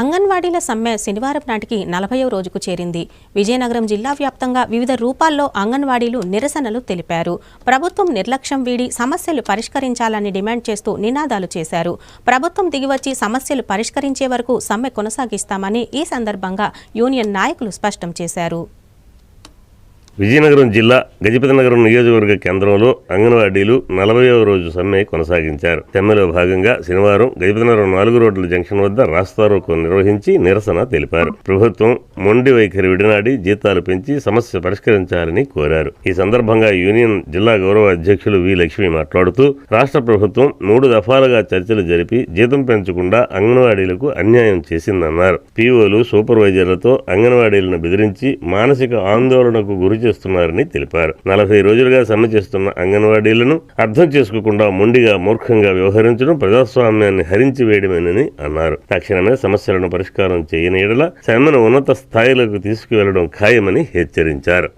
అంగన్వాడీల సమ్మె శనివారం నాటికి నలభైవ రోజుకు చేరింది. విజయనగరం జిల్లా వ్యాప్తంగా వివిధ రూపాల్లో అంగన్వాడీలు నిరసనలు తెలిపారు. ప్రభుత్వం నిర్లక్ష్యం వీడి సమస్యలు పరిష్కరించాలని డిమాండ్ చేస్తూ నినాదాలు చేశారు. ప్రభుత్వం దిగివచ్చి సమస్యలు పరిష్కరించే వరకు సమ్మె కొనసాగిస్తామని ఈ సందర్భంగా యూనియన్ నాయకులు స్పష్టం చేశారు. విజయనగరం జిల్లా గజపతినగరం నియోజకవర్గ కేంద్రంలో అంగన్వాడీలు నలభైవ రోజు సమ్మె కొనసాగించారు. సమ్మెలో భాగంగా శనివారం గజపతినగరం నాలుగు రోడ్ల జంక్షన్ వద్ద రాస్తారోకో నిర్వహించి నిరసన తెలిపారు. ప్రభుత్వం మొండి వైఖరి విడనాడి జీతాలు పెంచి సమస్య పరిష్కరించాలని కోరారు. ఈ సందర్భంగా యూనియన్ జిల్లా గౌరవ అధ్యక్షులు వి లక్ష్మి మాట్లాడుతూ రాష్ట్ర ప్రభుత్వం మూడు దఫాలుగా చర్చలు జరిపి జీతం పెంచకుండా అంగన్వాడీలకు అన్యాయం చేసిందన్నారు. పీఓలు సూపర్వైజర్లతో అంగన్వాడీలను బెదిరించి మానసిక ఆందోళనకు గురి చేస్తున్నారని తెలిపారు. నలభై రోజులుగా సమ్మె చేస్తున్న అంగన్వాడీలను అర్థం చేసుకోకుండా మొండిగా మూర్ఖంగా వ్యవహరించడం ప్రజాస్వామ్యాన్ని హరించి వేయడమేనని అన్నారు. తక్షణమే సమస్యలను పరిష్కారం చేయని ఎడల సమ్మెను ఉన్నత స్థాయిలకు తీసుకువెళ్ళడం ఖాయమని హెచ్చరించారు.